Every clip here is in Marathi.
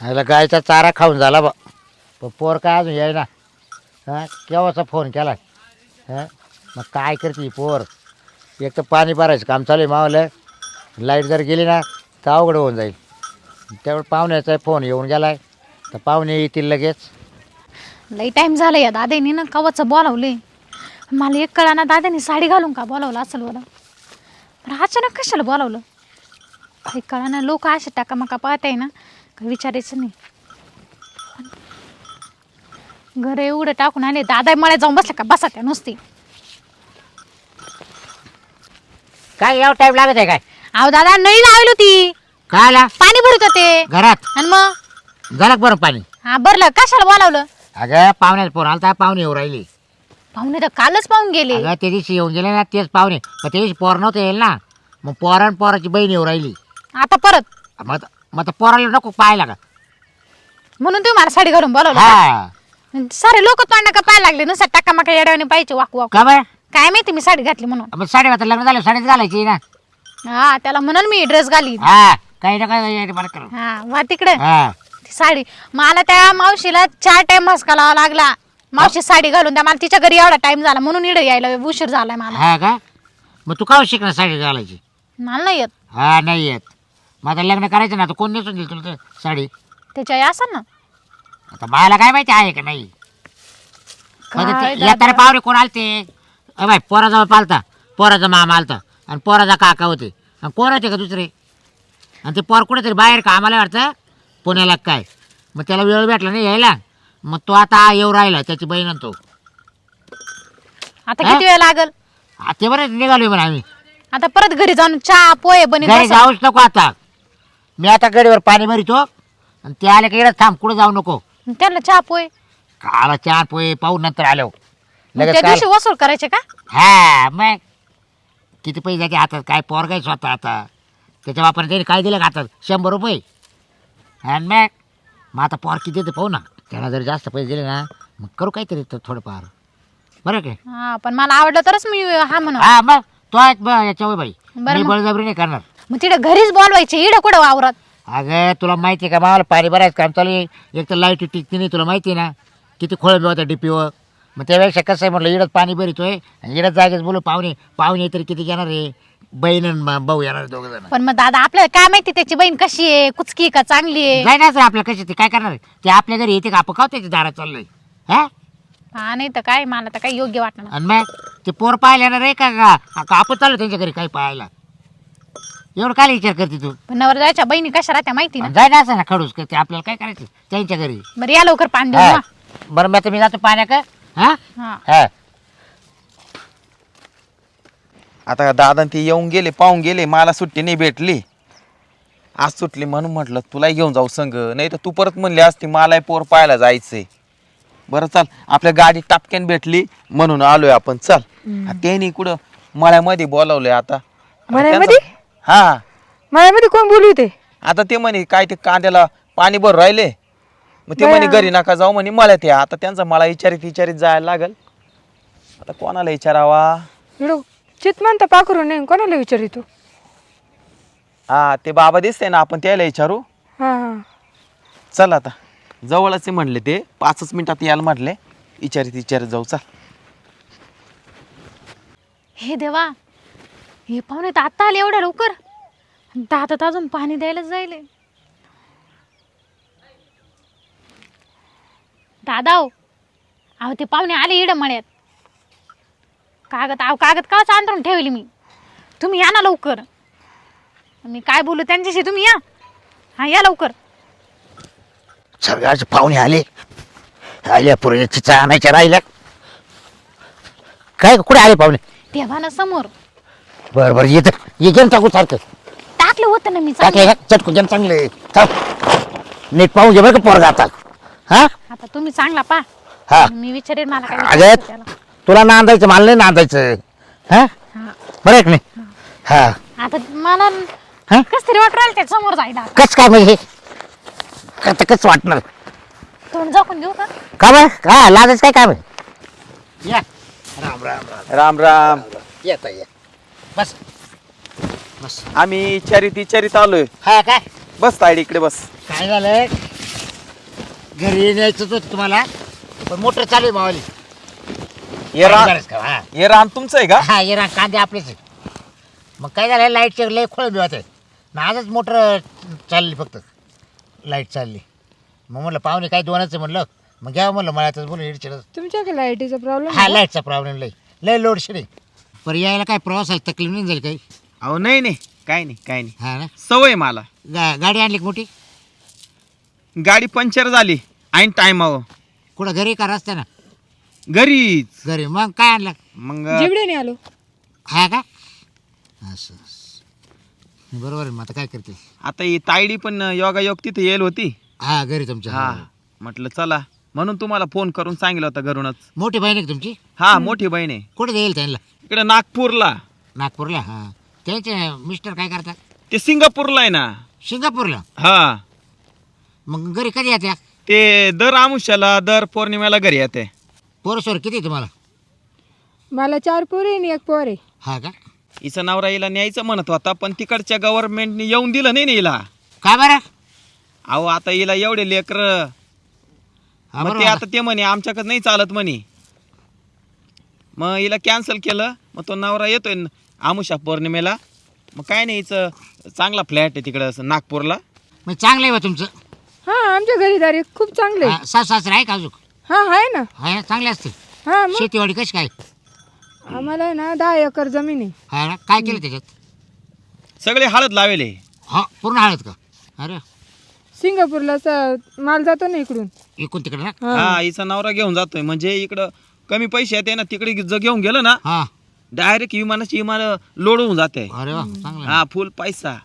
ह्याला गायचा चारा खाऊन झाला बा. पण पोर काय अजून याय ना हां केव्हाचा फोन केला हां मग काय करते पोर? एक तर पाणी भरायचं काम चालू आहे मावलं. लाइट जर गेली ना तर अवघड होऊन जाईल. त्यावेळी पाहुण्याचा फोन येऊन गेलाय. तर पाहुणे येतील लगेच. लई टाईम झाला या दादानी ना कवाचं बोलावले. मला एक कळा ना दादानी साडी घालून का बोलावलं असेल बरं पण अचानक कशाला बोलावलं? एक कळा ना लोक असे टाका मका पाहताय ना. काही विचारायचं नाही. घर एवढं टाकून आले दादा मळ्यात जाऊन बसला का? बसा त्या नुसती. काय एवढा टाईम लागत आहे काय? अहो दादा नळी लावली होती. काय आला पाणी भरत होते. घरात? आणि मग? का बरं पाणी. हा भरलं. कशाला बोलावलं? अगं पाहुण्याचा फोन आला तर पाहुणे येऊ राहिली. पाहुणे तर कालच पाहून गेले. अगं त्या दिवशी येऊन गेले ना तेच पाहुणे. पण त्या दिवशी पोर नव्हते येईल ना. मग पोरान पोराची बहीण येऊ राहिली. आता परत? मग मग आता पोराला नको पाहायला का म्हणून तुम्ही मला साडी घालून बोलावलं हा. सारे लोक तोंडा का पाहायला लागले? नुसतं टाका माका येड्याने पाहिजे वाकू वाकू. का काय माहिती मी साडी घातली म्हणून. मग साडी आता लग्न झालं साडीच घालायची ना. हा त्याला म्हणून मी ड्रेस घाली हा काही ना काही मला करू हा वा तिकडे. हा. ती साडी. मला त्या मावशीला चार टाइम मस्का लावा लागला. मावशी साडी घालून द्या मला तिच्या घरी एवढा टाइम झाला. म्हणून इकडे यायला उशीर झालाय मला. हा का? मग तू का शिकणार साडी घालायची? मला नाही येत. हा नाही येत. मग आता लग्न करायचं ना आता कोण नेसून देईल तुला ते साडी? त्याच्या असेल ना. आता मला काय माहिती आहे का नाही? काय म्हणजे येताना दादा? पाहुणे कोण आलते? अ बाय पोराचा पालता पोराचा मामा आलता आणि पोराचा काका होते. आणि कोण होते का दुसरे? आणि ते पोर कुठेतरी बाहेर का? आम्हाला वाटतं पुण्याला काय? मग त्याला वेळ भेटला नाही यायला. मग तो आता येऊ राहिला त्याची बहीण आणि तो. आता? किती वेळ लागल? ते बरं निघालोय म्हणा आम्ही. आता परत घरी जाऊन चहा पोहे बनी घरी जाऊच नको आता. मी आता गडीवर पाणी भरितो आणि ते आले का इकडे थांब कुठं जाऊ नको. त्यांना चहा पोहे. काला चार पोहे पाहू नंतर आलो लगेच काल दिवशी वसूल करायचे का? हा मग. किती पैसे जाते हातात? काय पोर काय स्वतः आता? त्याच्या वापर त्याने काय दिलं का हातात? शंभर रुपये. आणि मग? मग आता पोर किती देते पाहू ना. त्याला जर जास्त पैसे दिले ना मग करू काहीतरी तर थोडंफार. बरं काय हा पण मला आवडलं तरच मी हा म्हणा हा मग. तो एक ब याच्या बाई. बरं मी मग. बळजबरी नाही करणार. मग तिथे घरीच बोलवायचे इडं कुठं वावरात? अगं तुला माहिती आहे का मला पाणी भरायचं काम चालू आहे. एक तर लाइट टिकती नाही तुला माहिती आहे ना? किती खोळ होता डीपीवर. मग त्यापेक्षा कसं आहे म्हटलं इडत पाणी भरितोय आणि इडत जागेच बोलू पाहुणे पाहुणे तरी किती येणार आहे? बहीण आणि मा- भाऊ येणार दोघ जण. पण मग दादा आपल्याला काय माहिती त्याची बहीण कशी आहे? कुचकी आहे का? चांगली आहे? जायनाच आपल्या कशी ते काय करणार आहे? ते आपल्या घरी येते का? आपण खाऊ त्याच्या दारात चाललोय. हा? हा नाही तर काय मला तर काही योग्य वाटणार आणि मग ते पोर पाहायला येणार आहे का? का का आपण चाललो त्यांच्या घरी काही पाहायला? एवढं काय विचार करते तू? पण नवरदेवाच्या बहिणी कशा राहत्या माहिती ना? जाय ना असं ना खडूस करते. आपल्याला काय करायचं? त्यांच्या घरी. बरं या लवकर पाणी देऊ हा. ना. बरं मी आता मी जातो पाण्या का हा? हा. हा. आता दादा ते येऊन गेले पाहून गेले मला सुट्टी नाही भेटली. आज सुटली म्हणून म्हटलं तुला घेऊन जाऊ संग. नाही तर तू परत म्हणली असती मला पोर पाहायला जायचंय. बरं चाल. आपल्या गाडी टापक्यान भेटली म्हणून आलोय आपण. चल. आ, त्यांनी कुठं मळ्यामध्ये बोलावलंय आता. आता मळ्यामध्ये? हा. मळ्यामध्ये कोण बोलू ते आता ते म्हणे काय ते कांद्याला पाणी भर राहिले. मग ते. म्हणे घरी नका जाऊ म्हणे मळ्यात या आता त्यांचा मला विचारित विचारित जायला लागल. आता कोणाला विचारावा एवढं चित म्हणता पाखरू नाही कोणाला विचारितो हा ते बाबा दिसते ना आपण त्याला विचारू हा हा. चल आता. जवळच आहे म्हणले ते पाचच मिनिटात यायला म्हटले. विचारित विचारित जाऊ चल. हे देवा हे पाहुणे तर आता आले एवढ्या लवकर. दादा तर अजून पाणी द्यायलाच जायले. दादा हो. अहो ते पाहुणे आले इड मळ्यात. कागद अहो कागद काच अंतरून ठेवली मी. तुम्ही या ना लवकर. मी काय बोलू त्यांच्याशी? तुम्ही या. हा या लवकर. सगळ्याच पाहुणे आले. आल्या पुढे चिचा आणायच्या राहिल्या. काय कुठे आले पाहुणे? तेव्हा ना समोर. बरं बरं येत ये गेम टाकू सारखं. टाकलं होतं ना मी टाकले चांगलं. चटकू गेम चांगले. चल. नीट पाहून घे बरं का पोरगा आता. हा? आता तुम्ही चांगला पा हा. मी विचारेन मला काय अगं विचारायचं त्याला. तुला नांदायचं मला नाही नांदायचं. हा? हा. बरं आहे की नाही हा. आता मला हा? कस तरी वाटू राहिलं त्या समोर जायला कस काय म्हणजे? आता कसं वाटणार? तोंड झाकून घेऊ का? का बरं? का लाजायचं काय काम आहे? या. राम राम राम. राम राम. येता या बस. बस. आम्ही विचारित विचारित आलोय. हा काय? बस तायडी इकडे बस. काय झालं घरी न्यायचंच होतं तुम्हाला पण मोटर चालू आहे मावाली. हे रान बरंच का? हा. हे रान तुमचं आहे का? हा ये ना कांदे आपलेच आहे. मग काय झालं लाईटचे लय खोळ मिळत आहे. ना आजच मोटर चालली फक्त. लाइट चालली. मग म्हणलं पाहुणे काय दोनच आहे म्हणलं. मग घ्यावं म्हणलं मळ्यातच बोलून इडचिडच. तुमच्याकडे लाईटीचा प्रॉब्लेम हा लाईटचा प्रॉब्लेम लय. लय लोड पण यायला काय प्रवासाला तकलीफ नाही जाईल काही? अहो नाही नाही. काय नाही काय नाही. हा ना? सवय मला. गा गाडी आणली का मोठी? गाडी पंक्चर झाली. ऐन टायमावर कुठं घरी का रस्त्यानं? घरीच. घरी. मग काय आणलं? मग जिबडे आलो. हा का? असं असं. बरोबर आहे मग आता काय करते आता ही तायडी पण योगायोग तिथे येईल होती. हा घरी तुमच्या. हा. म्हटलं चला. म्हणून तुम्हाला फोन करून सांगितलं होतं घरूनच. मोठी बहीण आहे का तुमची? हा मोठी बहीण आहे. कुठे देईल त्यांना? इकडे नागपूरला. नागपूरला हा. त्यांचे मिस्टर काय करतात? ते सिंगापूरला आहे ना. सिंगापूरला? हा. मग घरी कधी येत्या? ते दर आमुष्याला दर पौर्णिमेला घरी येते. पोरसोर किती आहे तुम्हाला? मला चार पोरी आणि एक पोर आहे. हा का? हिचं नवरा हिला न्यायचं म्हणत होता पण तिकडच्या गव्हर्नमेंटने येऊन दिलं नाही ना हिला. काय बरं? अहो आता हिला एवढे लेकर मग ते. आता ते म्हणे आमच्याकडे नाही चालत म्हणे. मग हिला कॅन्सल केलं मग तो नवरा येतोय न- आमुषा पौर्णिमेला. मग काय नाही हिचं चांगला फ्लॅट आहे तिकडं असं नागपूरला. मग चांगलं आहे बा तुमचं? हा आमच्या घरी दारी खूप चांगले हा, सास सासरे आहे का अजून? हा आहे ना. ना चांगले असते हा मग? शेतीवाडी कशी काय? आम्हाला आहे ना दहा एकर जमीन आहे. हा ना काय केलं त्याच्यात? सगळे हळद लावेले. हा पूर्ण हळद का? अरे. सिंगापूरला माल जातो ना इकडून. एकूण तिकडे ना? हा. हा हिचा नवरा घेऊन जातोय. म्हणजे इकडं कमी पैसे येते ना तिकडे जर घेऊन गेलं ना हा. डायरेक्ट विमानाची विमान लोड होऊन जाते. अरे वा चांगलं. आहे. हा फुल पैसा.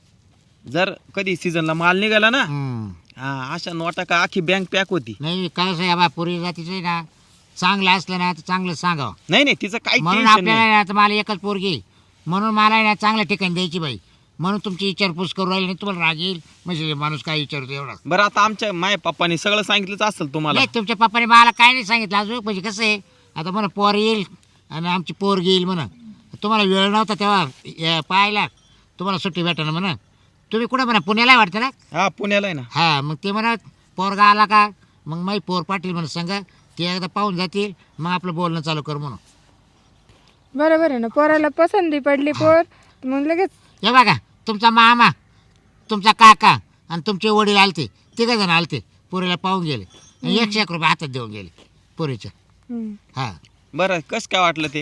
जर कधी सीझनला माल निघाला ना हम्म. हा अशा नोटा का आखी बँक पॅक होती. नाही काय असं आहे बा पूर्वी जातीचं आहे ना चांगलं असलं ना तर चांगलं सांगावं. नाही नाही तिचं काही म्हणून टेन्शन नाही. आपल्याला आता मला एकच पोरगी. म्हणून मला आहे ना चांगल्या ठिकाणी द्यायची बाई. म्हणून तुमची विचारपूस करू राहिली नाही तुम्हाला राग येईल. म्हणजे माणूस काय विचारतो एवढा? बरं आता आमच्या माय पप्पानी सगळं सांगितलंच असेल तुम्हाला. नाही तुमच्या पप्पाने मला काय नाही सांगितलं अजून म्हणजे कसं आहे आता म्हणा पोर येईल आणि आमची पोर येईल म्हणा. तुम्हाला वेळ नव्हता तेव्हा या- पाहायला. तुम्हाला सुट्टी भेटणं म्हणा. तुम्ही कुठं म्हणा पुण्याला वाटतं ना? हा पुण्याला आहे ना. हा मग ते म्हणत पोरगा आला का? मग माई पोर पाटील म्हणून सांगा. ते एकदा पाहून जातील मग आपलं बोलणं चालू कर म्हणून. बरोबर आहे ना पोराला पसंती पडली पोर मग लगेच. हे बघा तुमचा मामा तुमचा काका आणि तुमचे वडील आलते तिघ जण आलते पोरीला पाहून गेले. आणि एकशे एक रुपये हातात देऊन गेले पोरीच्या हम्म. हा. बरं कस काय वाटलं ते?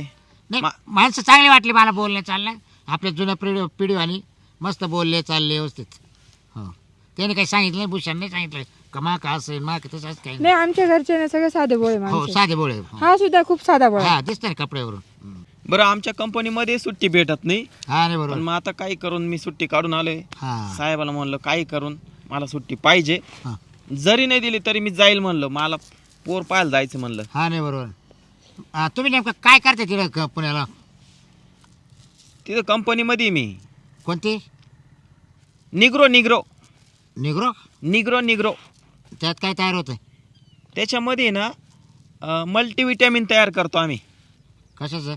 नाही मा- माणसं चांगली वाटली मला बोलणं चाललं आपल्या जुन्या पिढी पिढीवानी मस्त बोलले चालले व्यवस्थित. हो. त्याने काही सांगितलं नाही भूषण नाही सांगितलं. का मा का असेल मा का तसंच काही नाही. नाही आमच्या घरचे ना सगळे साधे बोळे हो माणसं. साधे बोळे हो. हा सुद्धा खूप साधा बोळा. हा दिसतं ना कपड्यावरून. बरं आमच्या कंपनीमध्ये सुट्टी भेटत नाही. हा नाही पण बरोबर मग आता काही करून मी सुट्टी काढून आलोय? हा. साहेबाला म्हणलं काही करून? मला सुट्टी पाहिजे. हा. जरी नाही दिली तरी मी जाईल म्हणलं. मला पोर पाहायला जायचं म्हणलं. हा नाही बरोबर. हा, तुम्ही नेमकं काय करता क- पुण्याला? तिथं कंपनीमध्ये मी. कोणती? निग्रो निग्रो. निग्रो? निग्रो निग्रो. त्यात काय तयार होतं त्याच्यामध्ये ना मल्टीविटॅमिन तयार करतो आम्ही. कशाचं?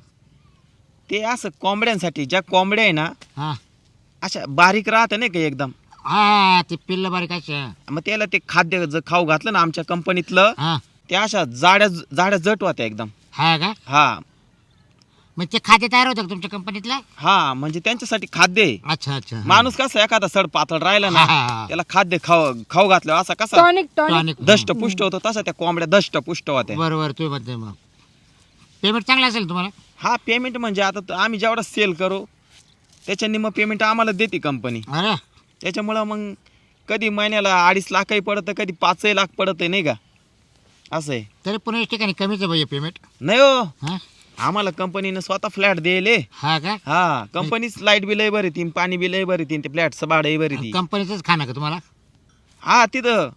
ते असं कोंबड्यांसाठी ज्या कोंबड्या आहे ना हा. अशा बारीक राहतं नाही का एकदम? हा ते पिल्ल बारीक असे मग त्याला ते खाद्य जर खाऊ घातलं ना आमच्या कंपनीतलं हा. त्या अशा जाड्या जाड्या जट होत्या एकदम. हा का? हा. मग ते खाद्य तयार होतं का तुमच्या कंपनीतलं? हा म्हणजे त्यांच्यासाठी खाद्य आहे. अच्छा अच्छा. माणूस कसा एखादा सड पातळ राहिला हा, ना हा. त्याला खाद्य खाऊ खाऊ घातलं असा कसा टॉनिक टॉनिक टॉनिक दष्ट पुष्ट होतो तसा त्या कोंबड्या दष्ट पुष्ट होत्या. बरोबर तुम्ही म्हणते मग. पेमेंट चांगलं असेल तुम्हाला? हा पेमेंट म्हणजे आता त- आम्ही जेवढा सेल करू त्याच्या निम्म पेमेंट आम्हाला देते कंपनी अरे त्याच्यामुळं मग कधी महिन्याला अडीच लाखही पडतं कधी पाचही लाख पडत नाही का? असं आहे. तरी पुणे ठिकाणी कमीच आहे भैया पेमेंट नाही हो. हा? आम्हाला कंपनीनं स्वतः फ्लॅट दिले हा का? हा कंपनीच लाइट बिलही भरी तीन पाणी बिलही भरी तीन ते फ्लॅटचं भाडंही भरी ती कंपनीचंच खाणं का तुम्हाला? हा तिथं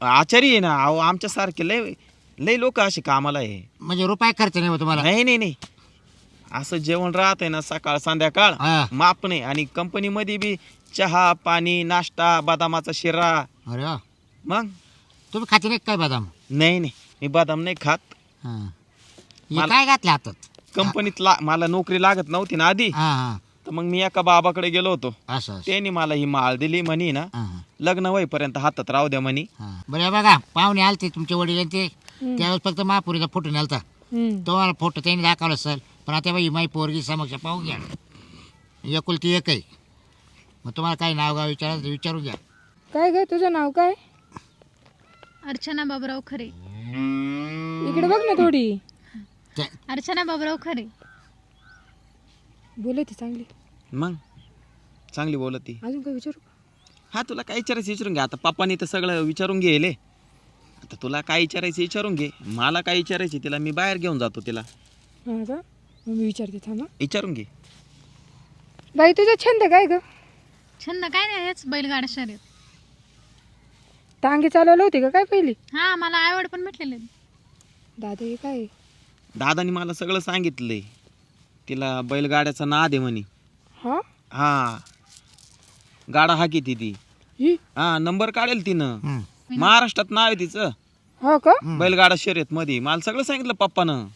आचारी आहे ना अहो आमच्यासारखे लय लय लोक असे कामाला आहे. म्हणजे रुपये खर्च नाही तुम्हाला? नाही नाही नाही. असं जेवण राहत आहे ना सकाळ संध्याकाळ. हा. माप नाही आणि कंपनीमध्ये बी चहा पाणी नाश्ता बदामाचा शिरा. अरे वा. मग? तुम्ही खाते नाही काय बदाम? नाही नाही. मी बदाम नाही खात. हा. हे मला- काय घातलं हातात? कंपनीत ला मला नोकरी लागत नव्हती ना आधी. हा हा. तर मग मी एका बाबाकडे गेलो होतो. असं असं. त्यांनी मला ही माळ दिली म्हणी ना. हां, हां, लग्न होईपर्यंत हातात राहू द्या म्हणी. हां. बरं हे बघा पाहुणे आलते तुमचे वडील आणि ते त्यावेळेस फक्त महापुरीचा फोटो नेलता. हम्म. तुम्हाला फोटो त्यांनी दाखवला सर पण आता बाई माई पोरगी समक्ष पाहून घ्या. एकुलती एक आहे मग तुम्हाला काही नाव गाव विचारायचं तर विचारून घ्या. काय ग तुझं नाव काय? अर्चना बाबराव खरे. इकडे बघ ना थोडी. अर्चना बाबराव खरे. बोलत चांगली. मग? चांगली बोलत. ती अजून काय विचारू? हा तुला काय विचारायचं विचारून घे. आता पप्पानी तर सगळं विचारून घेले. आता तुला काय विचारायचं विचारून घे. मला काय विचारायचं तिला मी बाहेर घेऊन जातो तिला. हा का? मग मी विचारते थांबा. विचारून घे. बाई तुझा छंद काय ग? छंद काय नाही हेच बैलगाडा शर्यत टांगे चालवलं होते का काय पहिली? हा मला आवड पण भेटलेली. दादा हे काय? दादानी मला सगळं सांगितलंय. तिला बैलगाड्याचा नाद आहे म्हणे. हा? हा. गाडा हा किती ती. ही? हा नंबर काढेल तिनं. महाराष्ट्रात नाव आहे तिचं. हा का? बैलगाडा शर्यत मध्ये मला सगळं सांगितलं पप्पानं.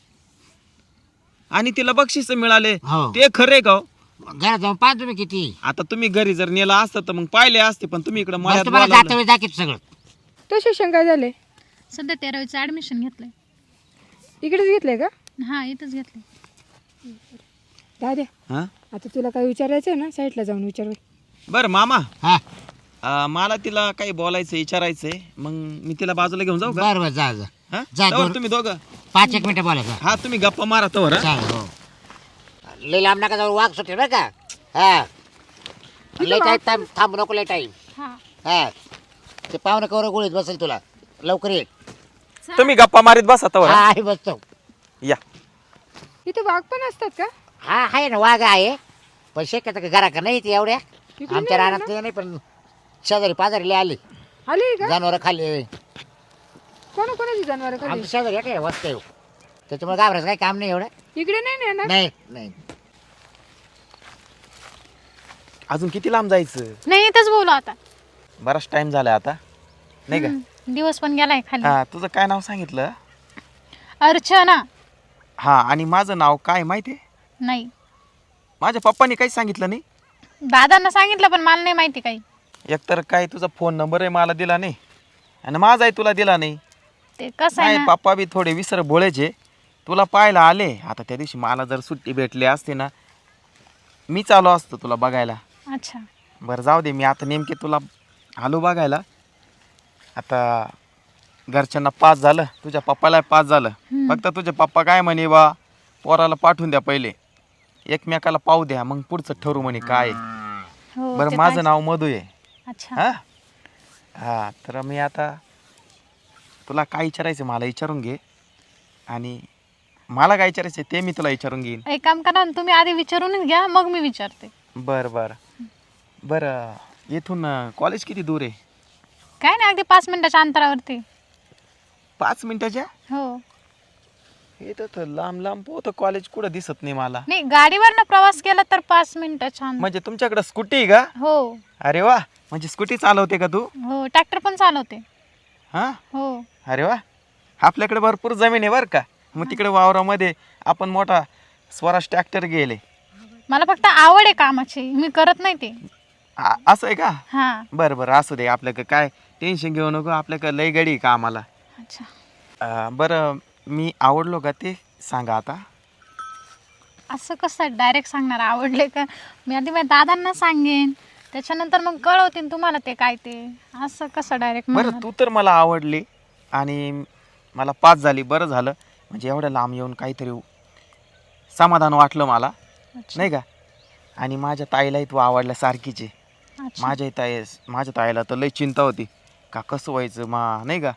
आणि तिला बक्षीस मिळाले. हो. ते खरे का हो? घरात जाऊन पाहा तुम्ही किती. आता तुम्ही घरी जर नेलं असतं तर मग पाहिले असते पण तुम्ही इकडे तुम्हाला. जाता वेळी दाखवतो सगळं. तो शिक्षण काय झाले? सध्या तेरावीचं ॲडमिशन घेतलंय. इकडेच घेतलंय का? हा इथंच घेतलंय. दाद्या हा? आता तुला काय विचारायचं आहे ना साईडला जाऊन विचार. बरं मामा. हा. अं, मला तिला काही बोलायचं विचारायचंय. मग मी तिला बाजूला घेऊन जाऊ का? बरं बरं जा जा. हा? जा, तवर दोन- तुम्ही दोघं. पाच एक मिनिटं बोलायचं. हा तुम्ही गप्पा मारा हा? चालेल हो. लई लांब नका जाऊ वाघ सुटेल बरं का? हा. लई टाईम थांब थांबू नको लई टाईम हा. हा. ते पाहुणे कवर गोळीत बसेल तुला. लवकर ये. तुम्ही गप्पा मारीत बसा तवर हा. हा? आहे बसतो. या. इथे वाघ पण असतात का? हा आहे ना वाघ आहे. पण शक्यता का घरा का नाही ते एवढ्या. इकडे आमच्या नाही रानात ते नाही पण शेजारी पाजारी आली. आली का? जनावर खाली. कोणा कोणाची जनावर खाली आमच्या शेजारी काय येऊ त्याच्यामुळे घाबरायचं काही काम नाही एवढं. इकडे नाही नाही नाही. अजून किती लांब जायचं? नाही इथंच बोलू आता. बराच टाइम झालाय आता. नाही का? हम्म, दिवस पण गेलाय खाली. हा तुझं काय नाव सांगितलं? अर्चना. हा आणि माझं नाव काय माहितीये नाही. माझ्या पप्पानी काही सांगितलं नाही. दादांना सांगितलं पण मला नाही माहिती काही. एकतर काय तुझा फोन नंबर आहे मला दिला नाही. आणि माझाही तुला दिला नाही. ते कसं आहे नाही ना? पप्पा बी थोडे विसर बोलायचे तुला पाहायला आले. आता त्या दिवशी मला जर सुट्टी भेटली असते ना मी चालू असतो तुला बघायला. अच्छा. बरं जाऊ दे मी आता नेमके तुला आलो बघायला. आता घरच्यांना पास झालं तुझ्या पप्पाला पास झालं. हम्म. फक्त तुझे पप्पा काय म्हणे बा पोराला पाठवून द्या पहिले. एकमेकाला पाहू द्या मग पुढचं ठरू म्हणे काय. आहे. हो ते बरं माझं. नाव मधू आहे. अच्छा. हा? हा तर मी आता तुला काय विचारायचं मला विचारून घे. आणि मला काय विचारायचं ते मी तुला विचारून घेईन. एक काम करा ना, तुम्ही आधी विचारूनच घ्या मग मी विचारते. बरं बरं. बरं इथून कॉलेज किती दूर आहे? काय नाही अगदी पाच मिनिटाच्या अंतरावरती. पाच मिनिटाच्या? हो. हे तर लांब लांब पोहतं कॉलेज कुठं दिसत नाही मला. नाही गाडीवरनं प्रवास केला तर पाच मिनिटं छान म्हणजे तुमच्याकडे स्कूटी आहे का? हो. अरे वा म्हणजे स्कूटी चालवते का तू? हो ट्रॅक्टर पण चालवते. हां? हो. अरे वा. आपल्याकडे भरपूर जमीन आहे बरं का. मग तिकडे वावरामध्ये आपण मोठा स्वराज ट्रॅक्टर गेले. मला फक्त आवड आहे कामाची. मी करत नाही ते. आ- असं आहे का? हा. बरं बरं असू दे. आपल्याकडे काय टेन्शन घेऊ नको. आपल्याकडे लय गडी आहे का आम्हाला अच्छा. अं, बरं मी आवडलो का ते सांगा आता. असं कसं डायरेक्ट सांगणार? आवडले का? मी आधी माझ्या दादांना सांगेन. त्याच्यानंतर मग कळवतील तुम्हाला ते काय ते. असं कसं डायरेक्ट बरं तू तर मला आवडली. आणि मला पास झाली बरं झालं. म्हणजे एवढं लांब येऊन काहीतरी समाधान वाटलं मला. नाही का? आणि माझ्या ताईलाही तू आवडल्या सारखीच. आहे माझ्या ताई माझ्या ताईला तर लई चिंता होती. का कसं व्हायचं मा नाही का?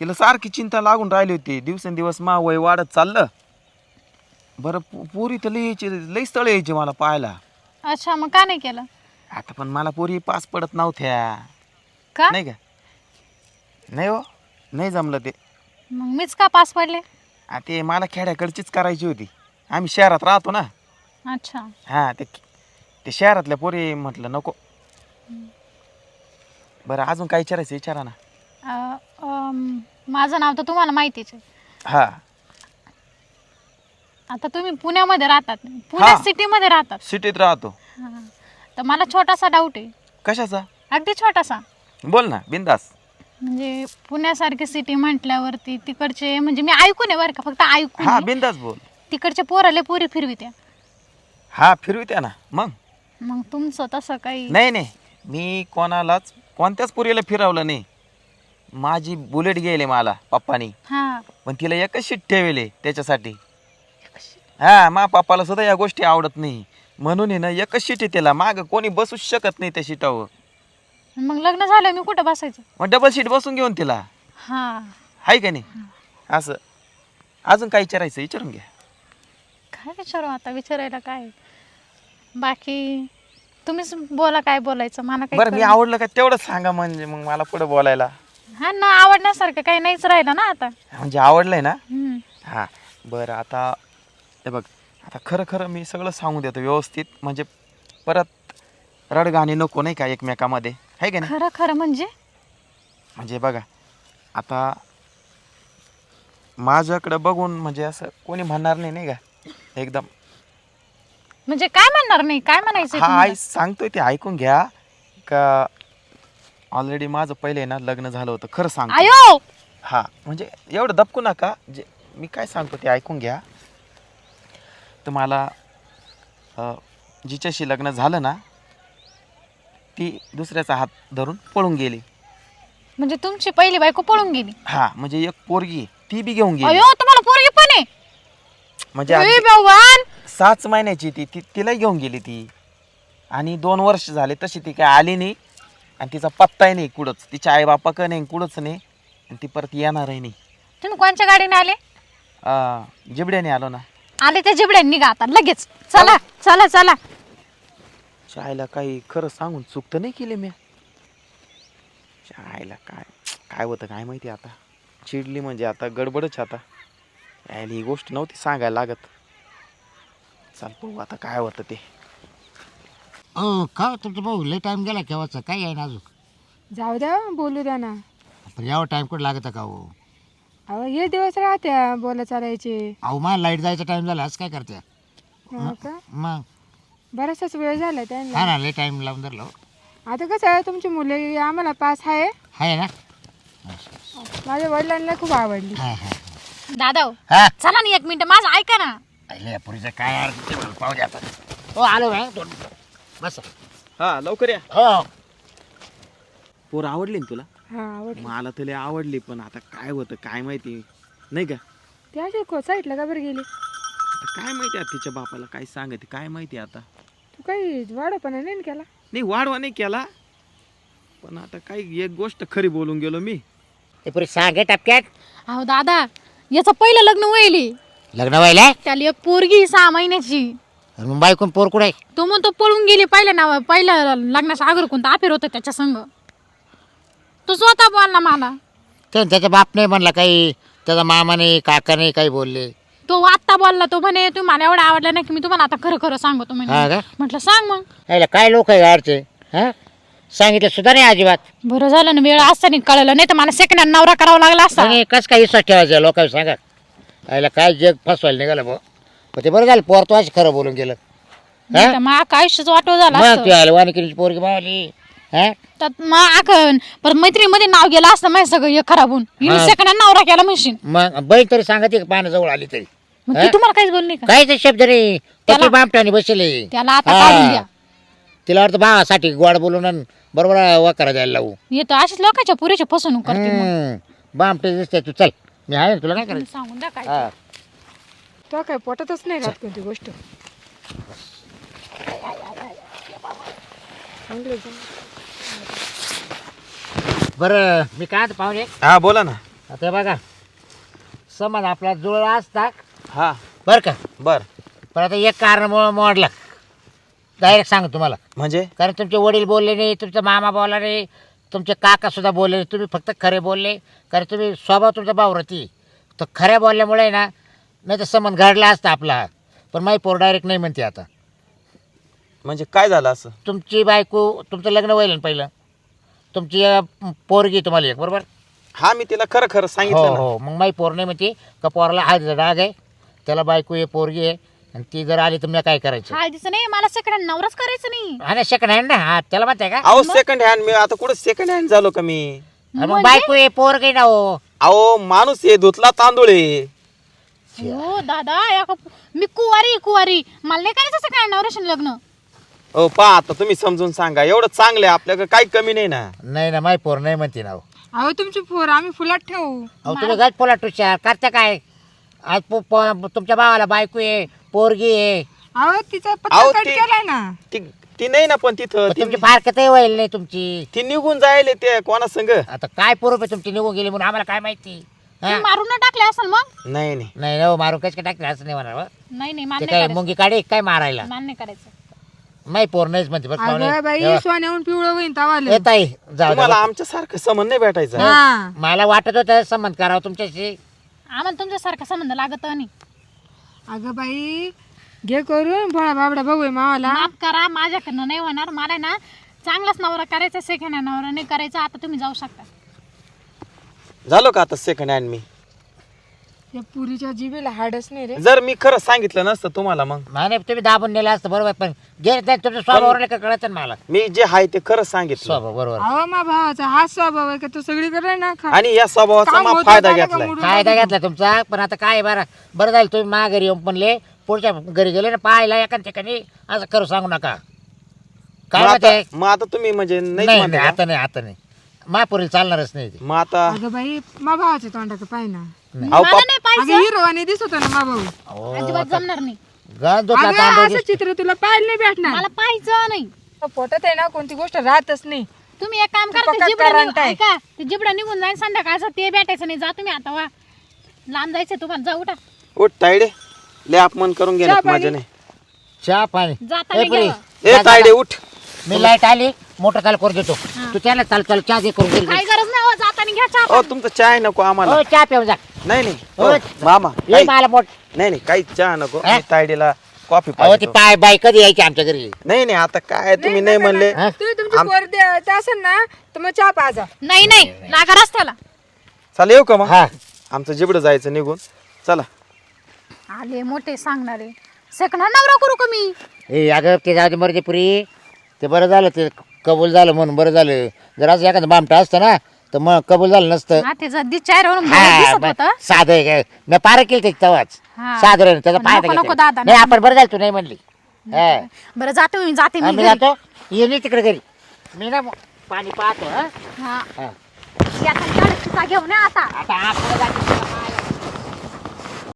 तिला सारखी चिंता लागून राहिली होती. दिवसेंदिवस मा वय वाढत चाललं. बरं पु- पोरी तर लई यायची लई स्थळं यायची मला पाहायला. अच्छा मग का नाही केलं? आता पण मला पोरी पास पडत नव्हत्या. का? नाही का? नाही हो. नाही जमलं ते. मग मीच का पास पडले? आ, ते मला खेड्याकडचीच करायची होती. आम्ही शहरात राहतो ना. अच्छा. हां ते ते शहरातल्या पोरी म्हटलं नको. बरं अजून काय विचारायचं विचारा ना. अं, माझं नाव तर तुम्हाला माहितीच आहे. हां. आता तुम्ही पुण्यामध्ये राहतात. पुण्या हा. सिटीमध्ये राहतात. सिटीत राहतो. हां. तर मला छोटासा डाऊट आहे. कशाचा? अगदी छोटासा. बोल ना बिंदास. म्हणजे पुण्यासारखी सिटी म्हटल्यावरती तिकडचे म्हणजे मी ऐकून आहे बरं का फक्त ऐकून हा आहे. बिंदास बोल. तिकडचे पोराले पुरी फिरवित्या. हा फिरवित्या ना. मग? मग तुमचं तसं काही नाही नाही. मी कोणालाच कोणत्याच पुरीला फिरवलं नाही. माझी बुलेट गेले मला पप्पानी. हां. पण तिला एकच शीट ठेवले त्याच्यासाठी. हा मा पप्पाला सुद्धा या गोष्टी आवडत नाही. म्हणून आहे ना एकच शीट आहे त्याला माग कोणी बसूच शकत नाही त्या शीटावर मग लग्न झालं मी कुठं बसायचं? मग डबल सीट बसून घेऊन तिला. हां. आहे का नाही? असं. अजून काय विचारायचं विचारून घ्या. काय विचारू आता? विचारायला काय? बाकी तुम्हीच बोला काय बोलायचं. मला बरं मी. आवडलं का तेवढंच सांगा म्हणजे मग मला पुढे बोलायला. हा ना आवडण्यासारखं काही नाहीच राहिलं ना आता. म्हणजे आवडलंय ना? हम्म. हां. बरं आता हे बघ आता खरं खरं मी सगळं सांगू देतो व्यवस्थित. म्हणजे परत रडगाणी नको नाही का एकमेकामध्ये? आहे का नाही? खरं खरं म्हणजे? म्हणजे बघा आता माझ्याकडं बघून म्हणजे असं कोणी म्हणणार नाही नाही का? एकदम. म्हणजे काय म्हणणार नाही? काय म्हणायचं हा आई सांगतोय ते ऐकून घ्या. का ऑलरेडी माझं पहिले ना लग्न झालं होतं खरं सांग आयो! हा म्हणजे एवढं दबकू नका. जे मी काय सांगतो ते ऐकून घ्या. तुम्हाला अ, जिच्याशी लग्न झालं ना ती दुसऱ्याचा हात धरून पळून गेली. म्हणजे तुमची पहिली बायको पळून गेली? हा म्हणजे एक पोरगी ती बी घेऊन गेली. अयो तुम्हाला पोरगी पण आहे. म्हणजे ए अगदी भगवान! सात महिन्याची ती ती तिला घेऊन गेली ती. आणि दोन वर्ष झाले तशी ती काय आली नाही. आणि तिचा पत्ताही नाही कुठंच. तिच्या आई बापाक नाही कुठंच नाही. आणि ती परत येणारही नाही. तुम्ही कोणच्या गाडीने आले? अ, जिबड्याने आलो ना. आले त्या जिबड्या निघा आता लगेच. चला. चला चला. चायला काही खरं सांगून चुकतं नाही केली मी. चायला काय काय होतं काय माहिती आता? चिडली म्हणजे आता गडबडच आता. यायला ही गोष्ट नव्हती सांगायला लागत. चाल पाहू आता काय होतं ते. हो का तुमचं भाऊ? लय टाईम गेला केव्हाचा? काय आहे ना अजून? जाऊ द्या बोलू द्या ना. पण यावर टाईम कुठं लागत का हो? अहो हे दिवस राहत्या बोला चालायचे. अहो मला लाइट जायचा टाईम झाला असं काय करते हो का? मग? बराचसाच वेळ झाला त्यांना. हा ना लय टाईम लावून धरलं हो. आता कसं आहे तुमची मुले आम्हाला पास आहे. आहे ना. माझ्या वडिलांना खूप आवडली. हा हा दादा हो, हा? चला ना एक मिनिट माझं ऐका ना. अरे पुरीचं काय अर्थ ते मला पाहू द्या आता. हो आलो ना दोन मिनिटं. बस. हा लवकर या. हो. पोर आवडली ना तुला? हा आवडली. मला तर लय आवडली पण आता काय होतं काय माहिती? नाही का? ती अशी को साईडला का बरं गेली? आता काय माहिती आता तिच्या बापाला काय सांगते काय माहिती आता? तू काही वाढपणा नाही ना केला? नाही वाढवा नाही केला. पण आता काही एक गोष्ट खरी बोलून गेलो मी. ते पुरी सांगे टपक्यात. अहो दादा याचं पहिलं लग्न होईल लग्न व्हायला? त्याला एक पोरगी सहा महिन्याची. मग बायकून पोर कुठे तो म्हणतो पळून गेली पहिल्या नाव पहिल्या लग्नाच्या अगोदर कोणता अफेर होतं त्याच्या संग. तो स्वतः बोलला मला. ते त्याचा बाप नाही म्हणला काही. त्याचा मामा नाही काका नाही काही बोलले. तो आत्ता बोलला तो म्हणे तुम्ही मला एवढं आवडलं नाही की? मी तुम्हाला आता खरं खरं सांगतो हा म्हणे का? म्हटलं सांग मग. यायला काय लोक आहे गाडचे हा? सांगितलं सुद्धा नाही अजिबात. बरं झालं ना वेळ असताना कळलं नाही तर मला सेकंड हँड नवरा करावा लागला असता. आणि कसं काय विश्वास ठेवायचा लोकांना सांगा. यायला काय जग फसवायला निघालं पण ते बरं झालं पोर तो खरं बोलून गेलं. नाही तर मग आयुष्याचं वाटव झालं मग असतं. तू आलं वानिकीची पोरगी मावली. हा त्यात मग मैत्रिणीमध्ये नाव गेलं असतं माझं सगळं हे खराब होऊन हा. सेकंड नवरा केला म्हणशील मग बैल तरी सांगते का पाण्याजवळ आली तरी मग ती हा? तुम्हाला काहीच बोलली का काय ते शब्द रे त्याला- त्याची बामटाने बसले त्याला आता काढून द्या तिला वाटतं भावासाठी गोड बोलून आणि बरोबर वकारा द्यायला लावू येतो अशीच लोकांच्या पुरेची फसवणूक करते मग. बामटे दिसते तू चल मी आहे ना तुला काय करायचं सांगून द्या काय हा. तो काय पोटातच नाही राहत कोणती गोष्ट चांगलं आहे, चांगलं. बरं मी काय आता पाहुणे? हा बोला ना. आता हे बघा समज आपला जुळला असता हा. बरं का? बर. पण आता एक कारणामुळं मोडला. डायरेक्ट सांग तुम्हाला. म्हणजे? कारण तुमचे वडील बोलले नाही तुमचा मामा बोलला नाही तुमचे काका सुद्धा बोलले नाही तुम्ही फक्त खरे बोलले. कारण तुम्ही स्वभाव तुमचा भावरती तर खऱ्या बोलल्यामुळे ना नाही तर संबंध घडला असता आपला. पण माही पोर डायरेक्ट नाही म्हणते आता. म्हणजे काय झालं असं? तुमची बायको तुमचं लग्न होईल ना पहिलं? तुमची अं, पोरगी तुम्हाला एक बरोबर? हा मी तिला खरं खरं हो सांगितलं ना. हो मग माही पोर नाही म्हणते का पोराला हा डाग आहे? त्याला बायको आहे पोरगी आहे आणि ती जर आली तर मी काय करायचं? हळदीचं नाही मला सेकंड नवराच करायचं नाही. हा ना सेकंड हँड ना. हा त्याला माहिती आहे का? अहो सेकंड हँड मी आता कुठं सेकंड हँड झालो का मी? अरे मग बायको आहे पोर काही ना हो. अहो माणूस आहे धुतला तांदूळ आहे. हो दादा या का- मी कुवारी कुवारी. मला नाही करायचं सेकंड नवऱ्याशी लग्न. हो पहा आता तुम्ही समजून सांगा. एवढं चांगलं आहे आपल्याकडे काही कमी नाही ना? नाही ना माय पोर नाही म्हणते ना हो अहो तुमची पोर आम्ही फुलात ठेवू. अहो तुम्ही गज पोला तुषार करता काय? आज पो- पो- तुमच्या भावाला बायको आहे पोरगी आहे. अहो तिचा अहो, पत्ता कट ते- केलाय ना. ती ती नाही ना पण तिथं पण ती- तुमची फारकतही होईल नाही तुमची. ती निघून जायले ते कोणा संग. आता काय पोरं आहे तुमची निघून गेली म्हणून आम्हाला काय माहिती? हा? तुम्ही मारून नाही टाकले असेल मग? नाही नाही. नाही ना हो, मारून कच काय टाकलं? असं नाही म्हणा हो. नाही नाही काय करायचं. मुंगी काढे काय मारायला? मान नाही करायचं. नाही पोर नाहीच म्हणते बस अगं बाई पाहुणे सोन्याहून पिवळं होईन तवाले आहे जाऊ तुम्हाला. आमच्या सारखं समन नाही भेटायचं. हा. मला वाटत होतं संबंध करावं तुमच्याशी. आम्हाला तुमच्यासारखा संबंध लागत नाही. अगं बाई घे करून भोळा बाबडा भाऊ आहे मावाला. माफ करा माझ्याकडनं नाही होणार. मला ना चांगलाच नवरा करायचा सेकंड हँड नवरा नाही करायचा. आता तुम्ही जाऊ शकता. झालो का आता सेकंड हँड मी? या पुरीच्या जिभेला हाडच नाही रे. जर मी खरं सांगितलं नसतं तुम्हाला मग. नाही नाही, तुम्ही दाबून नेलं असतं बरोबर पण ते तुमच्या स्वभावावर का कळत मला? मी जे आहे ते खरं सांगितलं. स्वभाव बरोबर. अहो मा भावाचा हा स्वभाव आहे का? तो सगळीकडे ना खा आणि या स्वभावाचा काम मा होतं फायदा झालं का घेतलाय. मुडून फायदा घेतला तुमचा पण आता काय बरं? बरं झालं तुम्ही मा घरी येऊन म्हणले पुढच्या घरी गेले ना पाहायला एका ठिकाणी असं करू सांगू नका. काय मग? आता मग आता तुम्ही म्हणजे नाही नाही म्हणता नाही का? आता नाही आता नाही. महापुरील चालणारच नाही ते. मग आता अगं बाई मा भावाच्या तोंडाचं पाय ना. अहो मला पाप- नाही पाहिजे. अगं हिरोवाने दिसत होता ना मा भाऊ. अहो, अजिबात जमणार नाही. गंज दुखला अगं तांदूळ असं चित्र तुला पाहायला नाही भेटणार. मला पाहिजे नाही. पोटात आहे ना कोणती गोष्ट राहतच नाही. तुम्ही एक काम करा ते पक्का जिबडं करंट निघ- आहे. ऐका ते जिबडं निघून जाईल संध्याकाळचं ते भेटायचं नाही. जा तुम्ही आता वा. लांब जायचं तुम्हाला. जा उठा. उठ तायडे लय अपमान करून गेला माझ्या नाही चहा पाणी. जाताना ए, पुरी, घ्यावं. ए तायडे उठ. मी लाइट आली. मोटर चालू करून देतो. तू त्याला चाल चाल चहा दे करून दे काही गरज नाही हो जाताना घ्या चहा अहो तुमचं चाय नको आम्हाला. हो चहा पिऊन जा. नाही नाही. हो. हो, मामा ये काही- मला मोठ नाही नाही काही चहा नको. हा? मी तायडीला कॉफी अहो ती पाहिजे पाय बाई कधी यायची आमच्या घरी? नाही नाही आता काय तुम्ही नाही म्हणले. हा? तुम्ही तुमची पोर द्यायचं असेल ना तर मग चहा पाजा. नाही नाही लागा रस्त्याला. चला येऊ का मग? हा. आमचं जिबडं जायचं निघून. चला. आले मोठे सांगणारे. सेकंड नवरा करू का मी? ए अगं ते जाऊ दे मरे पुरी ते बरं झालं ते कबूल झालं म्हणून बरं झालं जर असं एखादं बामटा असतं ना तर मग कबूल झालं नसतं दिसत होतं साधं आहे काय मी पार केलं ते तेव्हाच हा. साधारण त्याचा पण फायदा नको, नको घेतला. दादा, नाही नको. आपण बरं झालं तू नाही म्हणली हा. बरं जाते मी जाते मी घरी. जातो ये नाही तिकडे घरी मी ना पाणी पाहतो हा हा हा. या आता आता आता आतमध्ये जाते.